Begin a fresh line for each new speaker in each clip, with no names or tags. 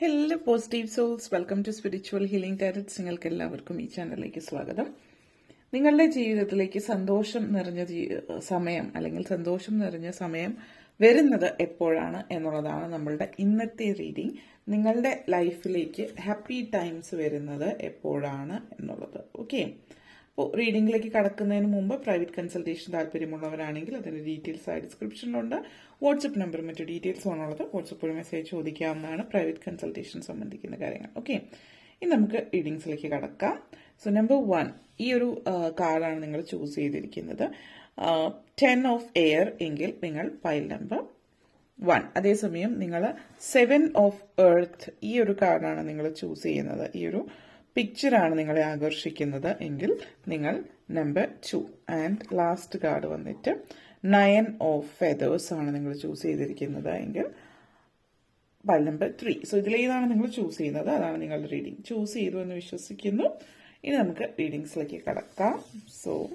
Hello positive souls welcome to spiritual healing tarots നിങ്ങൾക്ക് എല്ലാവർക്കും ഈ ചാനലിലേക്ക് സ്വാഗതം. നിങ്ങളുടെ ജീവിതത്തിലേക്ക് സന്തോഷം നിറഞ്ഞ സമയം അല്ലെങ്കിൽ സന്തോഷം നിറഞ്ഞ സമയം വരുന്നത് എപ്പോഴാണ് എന്നുള്ളതാണ് നമ്മളുടെ ഇന്നത്തെ റീഡിംഗ് നിങ്ങളുടെ ലൈഫിലേക്ക് ഹാപ്പി ടൈംസ് വരുന്നത് എപ്പോഴാണ് എന്നുള്ളത്. ഓക്കെ അപ്പോൾ റീഡിംഗിലേക്ക് കടക്കുന്നതിന് മുമ്പ് പ്രൈവറ്റ് കൺസൾട്ടേഷൻ താല്പര്യമുള്ളവരാണെങ്കിൽ അതിന്റെ ഡീറ്റെയിൽസ് ആയി ഡിസ്ക്രിപ്ഷനിലുണ്ട് വാട്സപ്പ് നമ്പർ മറ്റു ഡീറ്റെയിൽസ് ആണുള്ളത് വാട്സപ്പ് ഒരു മെസ്സേജ് ചോദിക്കാവുന്നതാണ് പ്രൈവറ്റ് കൺസൾട്ടേഷൻ സംബന്ധിക്കുന്ന കാര്യങ്ങൾ. ഓക്കെ ഇനി നമുക്ക് റീഡിങ്സിലേക്ക് കടക്കാം. സോ നമ്പർ വൺ ഈ ഒരു കാർഡാണ് നിങ്ങൾ ചൂസ് ചെയ്തിരിക്കുന്നത്. ടെൻ ഓഫ് എയർ എങ്കിൽ നിങ്ങൾ ഫയൽ നമ്പർ വൺ അതേസമയം നിങ്ങൾ സെവൻ ഓഫ് എർത്ത് ഈ ഒരു കാർഡാണ് നിങ്ങൾ ചൂസ് ചെയ്യുന്നത്. ഈ ഒരു പിക്ചറാണ് നിങ്ങളെ ആകർഷിക്കുന്നത് എങ്കിൽ നിങ്ങൾ number two and last card വന്നിട്ട് നയൻ ഓഫ് ഫെതേഴ്സ് ആണ് നിങ്ങൾ ചൂസ് ചെയ്തിരിക്കുന്നത് എങ്കിൽ നമ്പർ ത്രീ സോ ഇതിലേതാണ് നിങ്ങൾ ചൂസ് ചെയ്യുന്നത്? അതാണ് നിങ്ങളുടെ റീഡിംഗ് ചൂസ് ചെയ്തു എന്ന് വിശ്വസിക്കുന്നു. ഇനി നമുക്ക് റീഡിങ്സിലേക്ക് കടക്കാം. സോ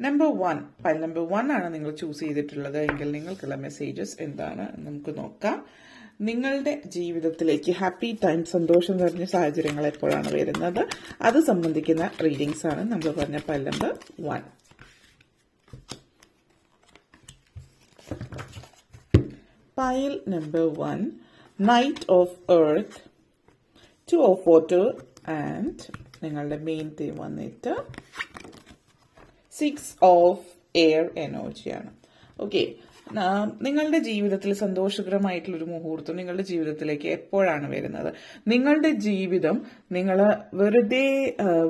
നമ്പർ വൺ പല നമ്പർ വൺ ആണ് നിങ്ങൾ ചൂസ് ചെയ്തിട്ടുള്ളത് എങ്കിൽ നിങ്ങൾക്കുള്ള മെസ്സേജസ് എന്താണ്? നമുക്ക് നോക്കാം. നിങ്ങളുടെ ജീവിതത്തിലേക്ക് ഹാപ്പി ടൈം സന്തോഷം നിറഞ്ഞ സാഹചര്യങ്ങൾ എപ്പോഴാണ് വരുന്നത്? അത് സംബന്ധിക്കുന്ന റീഡിങ്സ് ആണ് നമ്മൾ പറഞ്ഞ പല്ലമ്പ് one pile number one knight of earth two of water and നിങ്ങളുടെ മെയിൻ തീം വന്നിട്ട് സിക്സ് ഓഫ് എയർ എനർജിയാണ് ഓക്കെ നിങ്ങളുടെ ജീവിതത്തിൽ സന്തോഷകരമായിട്ടുള്ള ഒരു മുഹൂർത്തം നിങ്ങളുടെ ജീവിതത്തിലേക്ക് എപ്പോഴാണ് വരുന്നത്? നിങ്ങളുടെ ജീവിതം നിങ്ങൾ വെറുതെ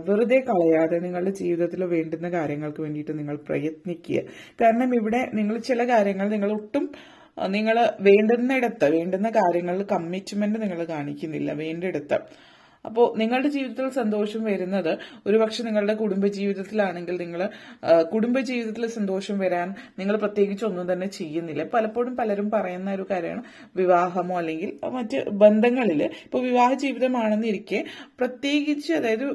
വെറുതെ കളയാതെ നിങ്ങളുടെ ജീവിതത്തിൽ വേണ്ടുന്ന കാര്യങ്ങൾക്ക് വേണ്ടിയിട്ട് നിങ്ങൾ പ്രയത്നിക്കുക. കാരണം ഇവിടെ നിങ്ങൾ ചില കാര്യങ്ങൾ നിങ്ങൾ ഒട്ടും നിങ്ങൾ വേണ്ടുന്നിടത്ത് വേണ്ടുന്ന കാര്യങ്ങളിൽ കമ്മിറ്റ്മെന്റ് നിങ്ങൾ കാണിക്കുന്നില്ല വേണ്ടിടത്ത്. അപ്പോൾ നിങ്ങളുടെ ജീവിതത്തിൽ സന്തോഷം വരുന്നത് ഒരുപക്ഷെ നിങ്ങളുടെ കുടുംബ ജീവിതത്തിലാണെങ്കിൽ നിങ്ങൾ കുടുംബ ജീവിതത്തിൽ സന്തോഷം വരാൻ നിങ്ങൾ പ്രത്യേകിച്ച് ഒന്നും തന്നെ ചെയ്യുന്നില്ല. പലപ്പോഴും പലരും പറയുന്ന ഒരു കാര്യമാണ് വിവാഹമോ അല്ലെങ്കിൽ മറ്റ് ബന്ധങ്ങളിൽ ഇപ്പോൾ വിവാഹ ജീവിതമാണെന്നിരിക്കെ പ്രത്യേകിച്ച് അതായത്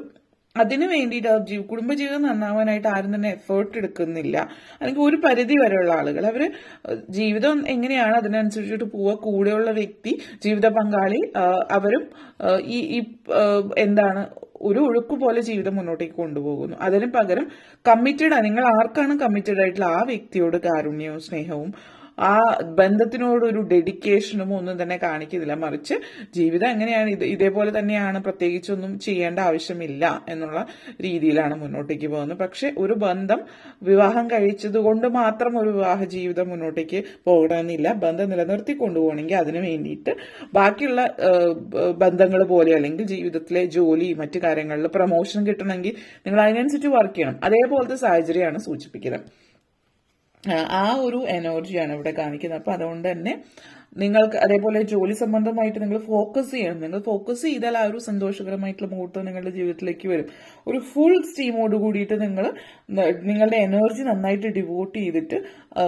അതിനു വേണ്ടിയിട്ട് കുടുംബജീവിതം നന്നാവാനായിട്ട് ആരും തന്നെ എഫേർട്ട് എടുക്കുന്നില്ല. അല്ലെങ്കിൽ ഒരു പരിധി വരെയുള്ള ആളുകൾ. അവർ ജീവിതം എങ്ങനെയാണ് അതിനനുസരിച്ചിട്ട് പോവുക? കൂടെയുള്ള വ്യക്തി ജീവിത പങ്കാളി അവരും ഈ ഈ എന്താണ് ഒരു ഒഴുക്ക് പോലെ ജീവിതം മുന്നോട്ടേക്ക് കൊണ്ടുപോകുന്നു. അതിന് പകരം കമ്മിറ്റഡ് നിങ്ങൾ ആർക്കാണ് കമ്മിറ്റഡ് ആയിട്ടുള്ള ആ വ്യക്തിയോട് കാരുണ്യവും സ്നേഹവും ആ ബന്ധത്തിനോടൊരു ഡെഡിക്കേഷനും ഒന്നും തന്നെ കാണിക്കുന്നില്ല. മറിച്ച് ജീവിതം എങ്ങനെയാണ്? ഇത് ഇതേപോലെ തന്നെയാണ്. പ്രത്യേകിച്ചൊന്നും ചെയ്യേണ്ട ആവശ്യമില്ല എന്നുള്ള രീതിയിലാണ് മുന്നോട്ടേക്ക് പോകുന്നത്. പക്ഷെ ഒരു ബന്ധം വിവാഹം കഴിച്ചത് കൊണ്ട് മാത്രം ഒരു വിവാഹ ജീവിതം മുന്നോട്ടേക്ക് പോകണമെന്നില്ല. ബന്ധം നിലനിർത്തി കൊണ്ടുപോകണമെങ്കിൽ അതിന് വേണ്ടിയിട്ട് ബാക്കിയുള്ള ബന്ധങ്ങൾ പോലെ അല്ലെങ്കിൽ ജീവിതത്തിലെ ജോലി മറ്റു കാര്യങ്ങളിൽ പ്രൊമോഷൻ കിട്ടണമെങ്കിൽ നിങ്ങൾ അതിനനുസരിച്ച് വർക്ക് ചെയ്യണം. അതേപോലത്തെ സാഹചര്യമാണ് സൂചിപ്പിക്കുന്നത്. ആ, ഒരു എനർജിയാണ് ഇവിടെ കാണിക്കുന്നത്. അപ്പൊ അതുകൊണ്ട് തന്നെ നിങ്ങൾക്ക് അതേപോലെ ജോലി സംബന്ധമായിട്ട് നിങ്ങൾ ഫോക്കസ് ചെയ്യണം. നിങ്ങൾ ഫോക്കസ് ചെയ്താൽ ആ ഒരു സന്തോഷകരമായിട്ടുള്ള മുഹൂർത്തം നിങ്ങളുടെ ജീവിതത്തിലേക്ക് വരും. ഒരു ഫുൾ സ്റ്റീമോട് കൂടിയിട്ട് നിങ്ങൾ നിങ്ങളുടെ എനർജി നന്നായിട്ട് ഡിവോട്ട് ചെയ്തിട്ട്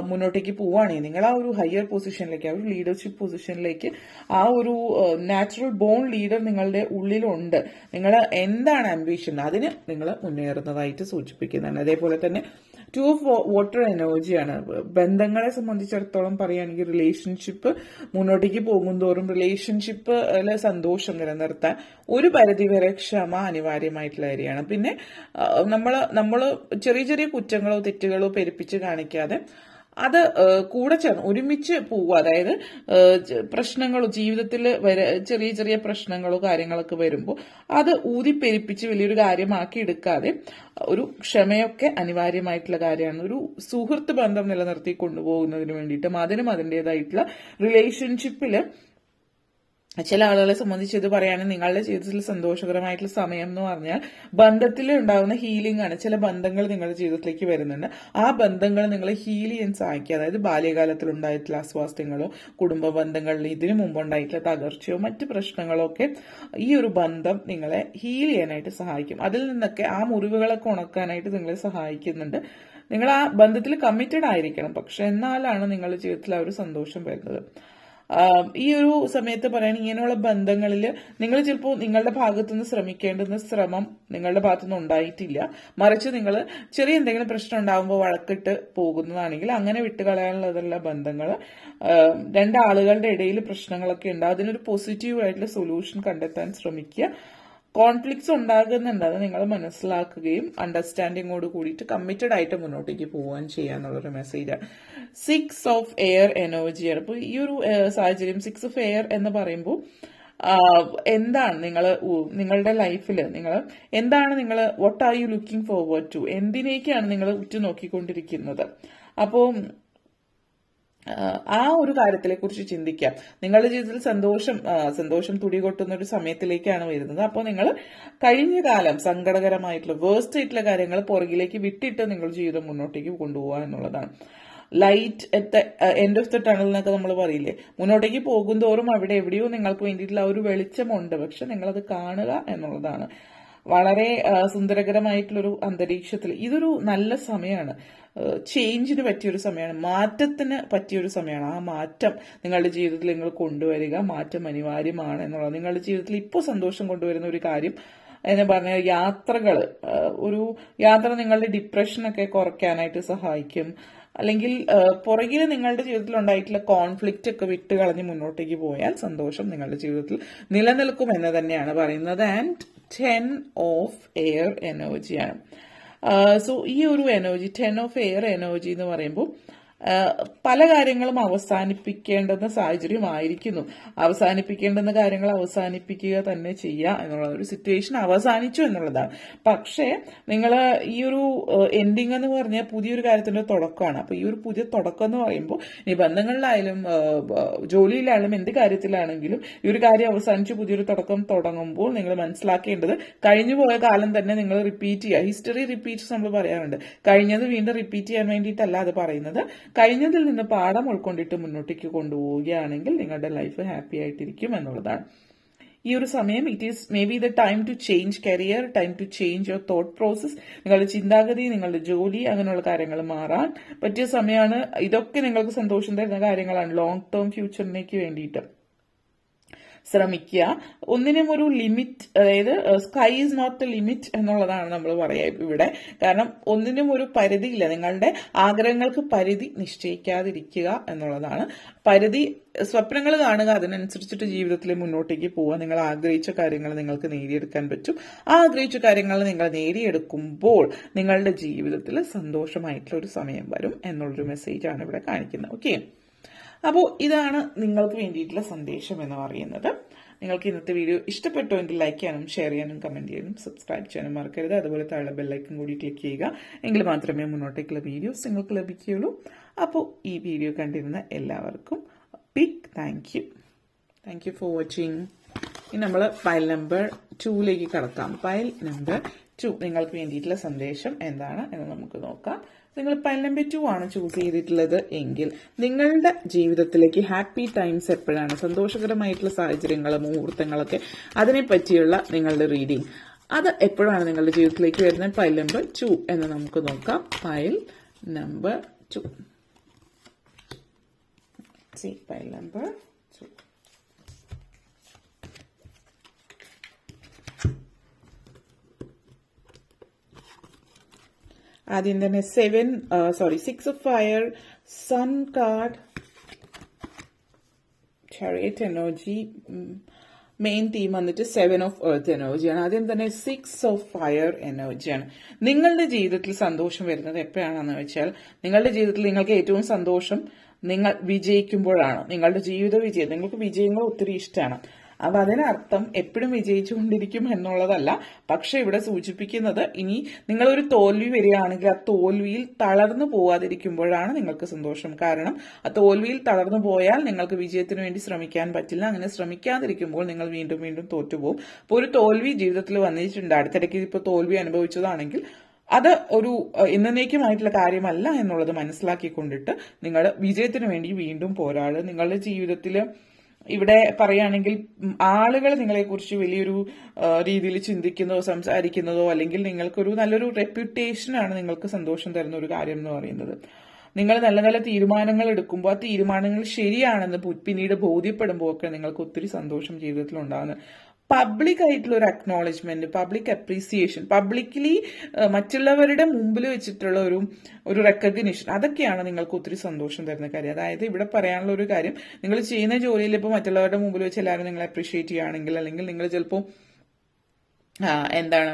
മുന്നോട്ടേക്ക് പോവുകയാണെങ്കിൽ നിങ്ങൾ ആ ഒരു ഹയർ പൊസിഷനിലേക്ക് ആ ഒരു ലീഡർഷിപ്പ് പൊസിഷനിലേക്ക് ആ ഒരു നാച്ചുറൽ ബോൺ ലീഡർ നിങ്ങളുടെ ഉള്ളിലുണ്ട്. നിങ്ങൾ എന്താണ് അംബിഷൻ അതിന് നിങ്ങൾ മുന്നേറുന്നതായിട്ട് സൂചിപ്പിക്കുന്നതാണ് അതേപോലെ തന്നെ ടു ഓഫ് വാട്ടർ എനർജിയാണ് ബന്ധങ്ങളെ സംബന്ധിച്ചിടത്തോളം പറയുകയാണെങ്കിൽ റിലേഷൻഷിപ്പ് മുന്നോട്ടേക്ക് പോകുന്തോറും റിലേഷൻഷിപ്പ് സന്തോഷം നിലനിർത്താൻ ഒരു പരിധിവരെ ക്ഷമ അനിവാര്യമായിട്ടുള്ള കാര്യമാണ്. പിന്നെ നമ്മൾ നമ്മൾ ചെറിയ ചെറിയ കുറ്റങ്ങളോ തെറ്റുകളോ പെരുപ്പിച്ച് കാണിക്കാതെ അത് കൂടെ ചേർന്ന് ഒരുമിച്ച് പോവുക. അതായത് പ്രശ്നങ്ങളോ ജീവിതത്തിൽ വരെ ചെറിയ ചെറിയ പ്രശ്നങ്ങളോ കാര്യങ്ങളൊക്കെ വരുമ്പോൾ അത് ഊതിപ്പെരിപ്പിച്ച് വലിയൊരു കാര്യമാക്കി എടുക്കാതെ ഒരു ക്ഷമയൊക്കെ അനിവാര്യമായിട്ടുള്ള കാര്യമാണ്. ഒരു സുഹൃത്ത് ബന്ധം നിലനിർത്തി കൊണ്ടുപോകുന്നതിന് വേണ്ടിയിട്ടും അതിനും അതിന്റെതായിട്ടുള്ള റിലേഷൻഷിപ്പിൽ ചില ആളുകളെ സംബന്ധിച്ച് ഇത് പറയുകയാണെങ്കിൽ നിങ്ങളുടെ ജീവിതത്തിൽ സന്തോഷകരമായിട്ടുള്ള സമയം എന്ന് പറഞ്ഞാൽ ബന്ധത്തിൽ ഉണ്ടാകുന്ന ഹീലിംഗ് ആണ്. ചില ബന്ധങ്ങൾ നിങ്ങളുടെ ജീവിതത്തിലേക്ക് വരുന്നുണ്ട്. ആ ബന്ധങ്ങൾ നിങ്ങളെ ഹീൽ ചെയ്യാൻ സഹായിക്കുക അതായത് ബാല്യകാലത്തിൽ ഉണ്ടായിട്ടുള്ള അസ്വാസ്ഥ്യങ്ങളോ കുടുംബ ബന്ധങ്ങളിൽ ഇതിനു മുമ്പ് ഉണ്ടായിട്ടുള്ള തകർച്ചയോ മറ്റ് പ്രശ്നങ്ങളോ ഒക്കെ ഈ ഒരു ബന്ധം നിങ്ങളെ ഹീൽ ചെയ്യാനായിട്ട് സഹായിക്കും. അതിൽ നിന്നൊക്കെ ആ മുറിവുകളൊക്കെ ഉണക്കാനായിട്ട് നിങ്ങളെ സഹായിക്കുന്നുണ്ട്. നിങ്ങൾ ആ ബന്ധത്തിൽ കമ്മിറ്റഡ് ആയിരിക്കണം. പക്ഷെ എന്നാലാണ് നിങ്ങളുടെ ജീവിതത്തിൽ ആ ഒരു സന്തോഷം വരുന്നത്. ഈ ഒരു സമയത്ത് പറയാൻ ഇങ്ങനെയുള്ള ബന്ധങ്ങളിൽ നിങ്ങൾ ചിലപ്പോൾ നിങ്ങളുടെ ഭാഗത്തുനിന്ന് ശ്രമിക്കേണ്ടുന്ന ശ്രമം നിങ്ങളുടെ ഭാഗത്തുനിന്ന് ഉണ്ടായിട്ടില്ല. മറിച്ച് നിങ്ങൾ ചെറിയ എന്തെങ്കിലും പ്രശ്നം ഉണ്ടാകുമ്പോൾ വഴക്കിട്ട് പോകുന്നതാണെങ്കിൽ അങ്ങനെ വിട്ടുകളയാനുള്ളതുള്ള ബന്ധങ്ങൾ രണ്ടാളുകളുടെ ഇടയിൽ പ്രശ്നങ്ങളൊക്കെ ഉണ്ട്. അതിനൊരു പോസിറ്റീവ് ആയിട്ടുള്ള സൊല്യൂഷൻ കണ്ടെത്താൻ ശ്രമിക്കുക. കോൺഫ്ലിക്ട്സ് ഉണ്ടാകുന്നുണ്ട്. അത് നിങ്ങൾ മനസ്സിലാക്കുകയും അണ്ടർസ്റ്റാൻഡിങ്ങോട് കൂടിയിട്ട് കമ്മിറ്റഡ് ആയിട്ട് മുന്നോട്ടേക്ക് പോവുകയും ചെയ്യുക എന്നുള്ളൊരു മെസ്സേജാണ് സിക്സ് ഓഫ് എയർ എനർജിയാണ് അപ്പോൾ ഈ ഒരു സാഹചര്യം സിക്സ് ഓഫ് എയർ എന്ന് പറയുമ്പോൾ എന്താണ് നിങ്ങൾ നിങ്ങളുടെ ലൈഫിൽ നിങ്ങൾ എന്താണ് നിങ്ങൾ what are you looking forward to എന്തിനേക്കാണ് നിങ്ങൾ ഉറ്റുനോക്കിക്കൊണ്ടിരിക്കുന്നത്? അപ്പോൾ ആ ഒരു കാര്യത്തിലെ കുറിച്ച് ചിന്തിക്കാം. നിങ്ങളുടെ ജീവിതത്തിൽ സന്തോഷം സന്തോഷം തുടി കൊട്ടുന്ന ഒരു സമയത്തിലേക്കാണ് വരുന്നത്. അപ്പോൾ നിങ്ങൾ കഴിഞ്ഞ കാലം സങ്കടകരമായിട്ടുള്ള വേഴ്സ്റ്റ് ആയിട്ടുള്ള കാര്യങ്ങൾ പുറകിലേക്ക് വിട്ടിട്ട് നിങ്ങൾ ജീവിതം മുന്നോട്ടേക്ക് കൊണ്ടുപോകുക എന്നുള്ളതാണ്. Light at end of the tunnel എന്നൊക്കെ നമ്മൾ പറയില്ലേ? മുന്നോട്ടേക്ക് പോകുന്തോറും അവിടെ എവിടെയോ നിങ്ങൾക്ക് വേണ്ടിയിട്ടുള്ള ഒരു വെളിച്ചമുണ്ട്. പക്ഷെ നിങ്ങളത് കാണുക എന്നുള്ളതാണ്. വളരെ സുന്ദരകരമായിട്ടുള്ളൊരു അന്തരീക്ഷത്തിൽ ഇതൊരു നല്ല സമയമാണ് ചേഞ്ചിന് പറ്റിയൊരു സമയമാണ് മാറ്റത്തിന് പറ്റിയൊരു സമയമാണ് ആ മാറ്റം നിങ്ങളുടെ ജീവിതത്തിൽ നിങ്ങൾ കൊണ്ടുവരിക. മാറ്റം അനിവാര്യമാണ് എന്നുള്ളത്. നിങ്ങളുടെ ജീവിതത്തിൽ ഇപ്പോൾ സന്തോഷം കൊണ്ടുവരുന്ന ഒരു കാര്യം എന്ന് പറഞ്ഞ യാത്രകൾ ഒരു യാത്ര നിങ്ങളുടെ ഡിപ്രഷനൊക്കെ കുറയ്ക്കാനായിട്ട് സഹായിക്കും. അല്ലെങ്കിൽ പുറകിൽ നിങ്ങളുടെ ജീവിതത്തിൽ ഉണ്ടായിട്ടുള്ള കോൺഫ്ലിക്റ്റ് ഒക്കെ വിട്ട് കളഞ്ഞ് മുന്നോട്ടേക്ക് പോയാൽ സന്തോഷം നിങ്ങളുടെ ജീവിതത്തിൽ നിലനിൽക്കും എന്ന് തന്നെയാണ് പറയുന്നത്. ആൻഡ് ടെൻ ഓഫ് എയർ എനർജിയാണ് സോ ഈ ഒരു energy ten of air energy എന്ന് പറയുമ്പോൾ പല കാര്യങ്ങളും അവസാനിപ്പിക്കേണ്ടുന്ന സാഹചര്യമായിരിക്കുന്നു. അവസാനിപ്പിക്കേണ്ടുന്ന കാര്യങ്ങൾ അവസാനിപ്പിക്കുക തന്നെ ചെയ്യുക എന്നുള്ള ഒരു സിറ്റുവേഷൻ അവസാനിച്ചു എന്നുള്ളതാണ്. പക്ഷേ നിങ്ങൾ ഈ ഒരു എൻഡിങ് എന്ന് പറഞ്ഞാൽ പുതിയൊരു കാര്യത്തിന്റെ തുടക്കമാണ്. അപ്പോൾ ഈ ഒരു പുതിയ തുടക്കം എന്ന് പറയുമ്പോൾ ഈ ബന്ധങ്ങളിലായാലും ആ, ബ- ജോലിയിലായാലും എന്ത് കാര്യത്തിലാണെങ്കിലും ഈ ഒരു കാര്യം അവസാനിച്ച് പുതിയൊരു തുടക്കം തുടങ്ങുമ്പോൾ നിങ്ങൾ മനസ്സിലാക്കേണ്ടത് കഴിഞ്ഞു പോയ കാലം തന്നെ നിങ്ങൾ റിപ്പീറ്റ് ചെയ്യുക. ഹിസ്റ്ററി റിപ്പീറ്റ്സ് നമ്മൾ പറയാറുണ്ട്. കഴിഞ്ഞത് വീണ്ടും റിപ്പീറ്റ് ചെയ്യാൻ വേണ്ടിയിട്ടല്ല അത് പറയുന്നത്. കഴിഞ്ഞതിൽ നിന്ന് പാഠം ഉൾക്കൊണ്ടിട്ട് മുന്നോട്ടേക്ക് കൊണ്ടുപോവുകയാണെങ്കിൽ നിങ്ങളുടെ ലൈഫ് ഹാപ്പി ആയിട്ടിരിക്കും എന്നുള്ളതാണ്. ഈ ഒരു സമയം it is may be the time to change career time to change your thought process നിങ്ങളുടെ ചിന്താഗതി നിങ്ങളുടെ ജോലി അങ്ങനെയുള്ള കാര്യങ്ങൾ മാറാൻ പറ്റിയ സമയമാണ്. ഇതൊക്കെ നിങ്ങൾക്ക് സന്തോഷം തരുന്ന കാര്യങ്ങളാണ്. ലോങ് ടേം ഫ്യൂച്ചറിലേക്ക് വേണ്ടിയിട്ട്. ശ്രമിക്കുക. ഒന്നിനും ഒരു ലിമിറ്റ് അതായത് sky is not the limit എന്നുള്ളതാണ് നമ്മൾ പറയുക ഇവിടെ. കാരണം ഒന്നിനും ഒരു പരിധിയില്ല. നിങ്ങളുടെ ആഗ്രഹങ്ങൾക്ക് പരിധി നിശ്ചയിക്കാതിരിക്കുക എന്നുള്ളതാണ്. പരിധി സ്വപ്നങ്ങൾ കാണുക അതിനനുസരിച്ചിട്ട് ജീവിതത്തിൽ മുന്നോട്ടേക്ക് പോവുക. നിങ്ങൾ ആഗ്രഹിച്ച കാര്യങ്ങൾ നിങ്ങൾക്ക് നേടിയെടുക്കാൻ പറ്റും. ആ ആഗ്രഹിച്ച കാര്യങ്ങൾ നിങ്ങൾ നേടിയെടുക്കുമ്പോൾ നിങ്ങളുടെ ജീവിതത്തിൽ സന്തോഷമായിട്ടുള്ള ഒരു സമയം വരും എന്നുള്ളൊരു മെസ്സേജാണ് ഇവിടെ കാണിക്കുന്നത്. ഓക്കെ അപ്പോൾ ഇതാണ് നിങ്ങൾക്ക് വേണ്ടിയിട്ടുള്ള സന്ദേശം എന്ന് പറയുന്നത്. നിങ്ങൾക്ക് ഇന്നത്തെ വീഡിയോ ഇഷ്ടപ്പെട്ടോ എങ്കിൽ ലൈക്ക് ചെയ്യാനും ഷെയർ ചെയ്യാനും കമന്റ് ചെയ്യാനും സബ്സ്ക്രൈബ് ചെയ്യാനും മറക്കരുത്. അതുപോലെ താഴെ ബെല്ലൈക്കൻ കൂടി ക്ലിക്ക് ചെയ്യുക. എങ്കിൽ മാത്രമേ മുന്നോട്ടേക്കുള്ള വീഡിയോസ് നിങ്ങൾക്ക് ലഭിക്കുകയുള്ളൂ. അപ്പോൾ ഈ വീഡിയോ കണ്ടിരുന്ന എല്ലാവർക്കും big thank you thank you for watching ഇനി നമ്മൾ ഫയൽ നമ്പർ ടൂയിലേക്ക് കടക്കാം. ഫയൽ നമ്പർ ടു നിങ്ങൾക്ക് വേണ്ടിയിട്ടുള്ള സന്ദേശം എന്താണ് എന്ന് നമുക്ക് നോക്കാം. നിങ്ങൾ നമ്പർ ടു ആണ് ചൂസ് ചെയ്തിട്ടുള്ളത് എങ്കിൽ നിങ്ങളുടെ ജീവിതത്തിലേക്ക് ഹാപ്പി ടൈംസ് എപ്പോഴാണ്? സന്തോഷകരമായിട്ടുള്ള സാഹചര്യങ്ങൾ മുഹൂർത്തങ്ങളൊക്കെ അതിനെപ്പറ്റിയുള്ള നിങ്ങളുടെ റീഡിംഗ് അത് എപ്പോഴാണ് നിങ്ങളുടെ ജീവിതത്തിലേക്ക് വരുന്നത്? നമ്പർ ടു എന്ന് നമുക്ക് നോക്കാം. Pile number two see pile number two ആദ്യം തന്നെ seven sorry six of fire sun card chariot energy main theme വന്നിട്ട് സെവൻ ഓഫ് എർത്ത് എനർജിയാണ് ആദ്യം തന്നെ സിക്സ് ഓഫ് ഫയർ എനർജിയാണ് നിങ്ങളുടെ ജീവിതത്തിൽ സന്തോഷം വരുന്നത് എപ്പോഴാണെന്ന് വെച്ചാൽ നിങ്ങളുടെ ജീവിതത്തിൽ നിങ്ങൾക്ക് ഏറ്റവും സന്തോഷം നിങ്ങൾ വിജയിക്കുമ്പോഴാണ്. നിങ്ങളുടെ ജീവിത വിജയം നിങ്ങൾക്ക് വിജയങ്ങൾ ഒത്തിരി ഇഷ്ടമാണ്. അപ്പൊ അതിനർത്ഥം എപ്പോഴും വിജയിച്ചുകൊണ്ടിരിക്കും എന്നുള്ളതല്ല പക്ഷെ ഇവിടെ സൂചിപ്പിക്കുന്നത് ഇനി നിങ്ങളൊരു തോൽവി വരികയാണെങ്കിൽ ആ തോൽവിയിൽ തളർന്നു പോവാതിരിക്കുമ്പോഴാണ് നിങ്ങൾക്ക് സന്തോഷം. കാരണം ആ തോൽവിയിൽ തളർന്നു പോയാൽ നിങ്ങൾക്ക് വിജയത്തിന് വേണ്ടി ശ്രമിക്കാൻ പറ്റില്ല. അങ്ങനെ ശ്രമിക്കാതിരിക്കുമ്പോൾ നിങ്ങൾ വീണ്ടും വീണ്ടും തോറ്റുപോകും. അപ്പോൾ ഒരു തോൽവി ജീവിതത്തിൽ വന്നിട്ടുണ്ട്. അടുത്തിടയ്ക്ക് ഇപ്പോൾ തോൽവി അനുഭവിച്ചതാണെങ്കിൽ അത് ഒരു എന്നേക്കുമായിട്ടുള്ള കാര്യമല്ല എന്നുള്ളത് മനസ്സിലാക്കിക്കൊണ്ടിട്ട് നിങ്ങൾ വിജയത്തിന് വേണ്ടി വീണ്ടും പോരാടുക. നിങ്ങളുടെ ജീവിതത്തിൽ ഇവിടെ പറയുകയാണെങ്കിൽ ആളുകൾ നിങ്ങളെക്കുറിച്ച് വലിയൊരു രീതിയിൽ ചിന്തിക്കുന്നതോ സംസാരിക്കുന്നതോ അല്ലെങ്കിൽ നിങ്ങൾക്കൊരു നല്ലൊരു റെപ്യൂട്ടേഷൻ ആണ് നിങ്ങൾക്ക് സന്തോഷം തരുന്ന ഒരു കാര്യം എന്ന് പറയുന്നത്. നിങ്ങൾ നല്ല നല്ല തീരുമാനങ്ങൾ എടുക്കുമ്പോൾ ആ തീരുമാനങ്ങൾ ശരിയാണെന്ന് പിന്നീട് ബോധ്യപ്പെടുമ്പോൾ ഒക്കെ നിങ്ങൾക്ക് ഒത്തിരി സന്തോഷം ജീവിതത്തിൽ ഉണ്ടാകുന്നത് പബ്ലിക് ആയിട്ടുള്ള ഒരു അക്നോളജ്മെന്റ് പബ്ലിക് അപ്രീസിയേഷൻ പബ്ലിക്കലി മറ്റുള്ളവരുടെ മുമ്പിൽ വെച്ചിട്ടുള്ള ഒരു ഒരു റെക്കഗ്നിഷൻ അതൊക്കെയാണ് നിങ്ങൾക്ക് ഒത്തിരി സന്തോഷം തരുന്ന കാര്യം. അതായത് ഇവിടെ പറയാനുള്ള ഒരു കാര്യം നിങ്ങൾ ചെയ്യുന്ന ജോലിയിൽ ഇപ്പോൾ മറ്റുള്ളവരുടെ മുമ്പിൽ വെച്ച് എല്ലാവരും നിങ്ങളെ അപ്രീഷിയേറ്റ് ചെയ്യുകയാണെങ്കിൽ അല്ലെങ്കിൽ നിങ്ങൾ ചിലപ്പോൾ എന്താണ്